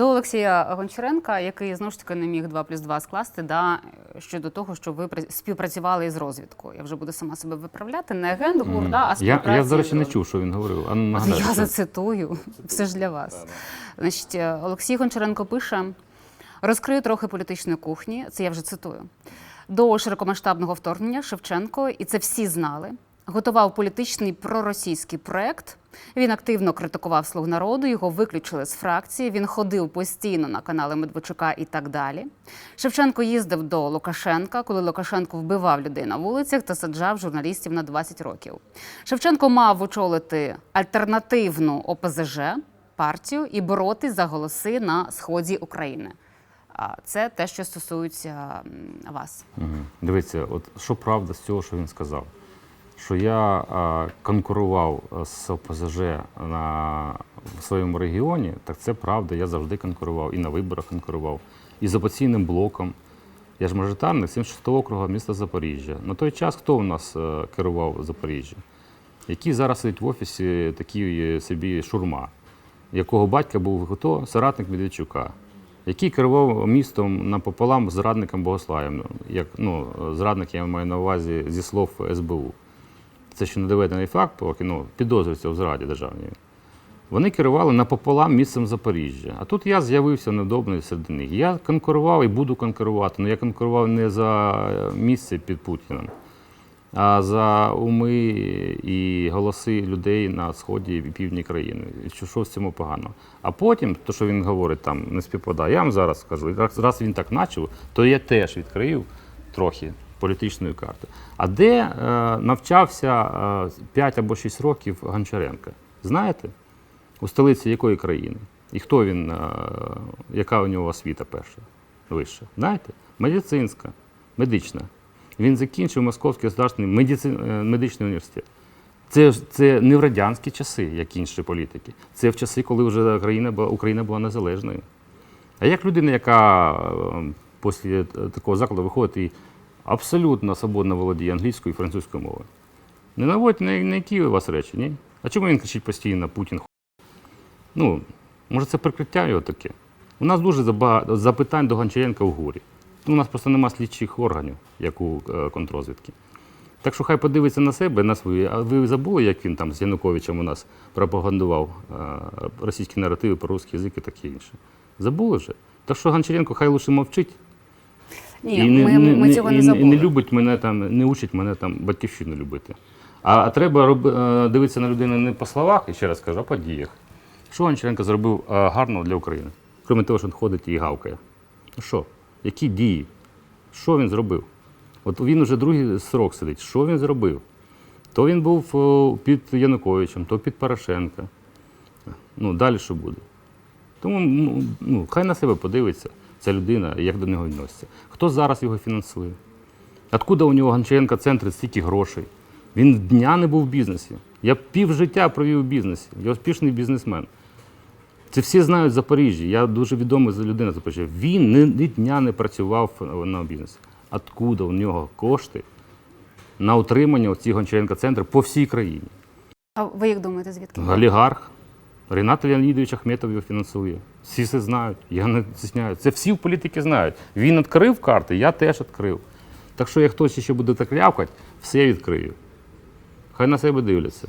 до Олексія Гончаренка, який знову ж таки не міг 2 плюс 2 скласти, да, щодо того, що ви пра- співпрацювали із розвідкою. Я вже буду сама себе виправляти. Не агент ГУР, да, а Я, співпраця. я, до речі, не чув, що він говорив. А нагадайте, Я що- зацитую, все ж для вас. Значить, е, Олексій Гончаренко пише: розкрию трохи політичної кухні, це я вже цитую. До широкомасштабного вторгнення Шевченко, і це всі знали, готував політичний проросійський проект. Він активно критикував слуг народу, його виключили з фракції. Він ходив постійно на канали Медведчука і так далі. Шевченко їздив до Лукашенка, коли Лукашенко вбивав людей на вулицях та саджав журналістів на 20 років. Шевченко мав очолити альтернативну ОПЗЖ партію і боротись за голоси на сході України. А це те, що стосується вас. Мгм. Дивіться, от що правда з цього, що він сказав? Що я конкурував з ОПЗЖ на, в своєму регіоні, так це правда. Я завжди конкурував і на виборах конкурував, і з опозиційним блоком. Я ж мажоритарник 76 округу міста Запоріжжя. На той час хто у нас е, керував Запоріжжя? Який зараз сидить в офісі такий е, собі шурма, якого батька був хто? Соратник Медведчука, який керував містом напополам зрадником Богослаєм. Як, ну, зрадник я маю на увазі зі слов СБУ. Це ще не доведений факт, поки ну, підозрюється в зраді державній. Вони керували напополам місцем Запоріжжя. А тут я з'явився недобний серед них. Я конкурував і буду конкурувати. але я конкурував не за місце під Путіним, а за уми і голоси людей на сході і півдні країни. І Що, в цьому погано? А потім, то, що він говорить, там не співпадає. Я вам зараз скажу, раз, він так почав, то я теж відкрию трохи політичної карти. А де е, навчався е, 5 або 6 років Гончаренка? Знаєте? У столиці якої країни? І хто він, е, яка у нього освіта перша, вища? Знаєте? Медицинська, медична. Він закінчив Московський государственний медици... е, медичний університет. Це, це не в радянські часи, як інші політики. Це в часи, коли вже країна була, Україна була незалежною. А як людина, яка е, після такого закладу виходить і абсолютно свободно володіє англійською і французькою мовою? Не наводять на, на які у вас речі, ні? А чому він кричить постійно Путін? ху**»? Ну, може, це прикриття його таке. У нас дуже забагато запитань до Гончаренка в гурі. Ну, у нас просто нема слідчих органів, як у е, контрозвідки. Так що хай подивиться на себе, на свої. А ви забули, як він там з Януковичем у нас пропагандував е, російські наративи про русський язик і таке інше? Забули вже? Так що Гончаренко хай лише мовчить Ні, ми, ми цього і, не і не любить мене там, не учить мене там батьківщину любити. А, а треба роби, е, дивитися на людину не по словах, і ще раз кажу, а по діях. Що Гончаренко зробив е, гарного для України? Крім того, що він ходить і гавкає. Ну що? Які дії? Що він зробив? От він уже другий срок сидить. Що він зробив? То він був під Януковичем, то під Порошенка. Ну, далі що буде? Тому ну, хай на себе подивиться ця людина, як до нього відноситься. Хто зараз його фінансує? Откуда у нього Гончаренка центр стільки грошей? Він дня не був в бізнесі. Я пів життя провів у бізнесі. Я успішний бізнесмен. Це всі знають в Запоріжжі. Я дуже відомий за людина Запоріжжя. Він ні, ні дня не працював на бізнесі. Откуда у нього кошти на утримання цих Гончаренка центрів по всій країні? А ви як думаєте, звідки? Олігарх. Ренат Леонідович Ахметов його фінансує. Всі це знають. Я не стісняю. Це всі в політики знають. Він відкрив карти, я теж відкрив. Так що, як хтось ще буде так лявкати, все відкрию. Хай на себе дивляться.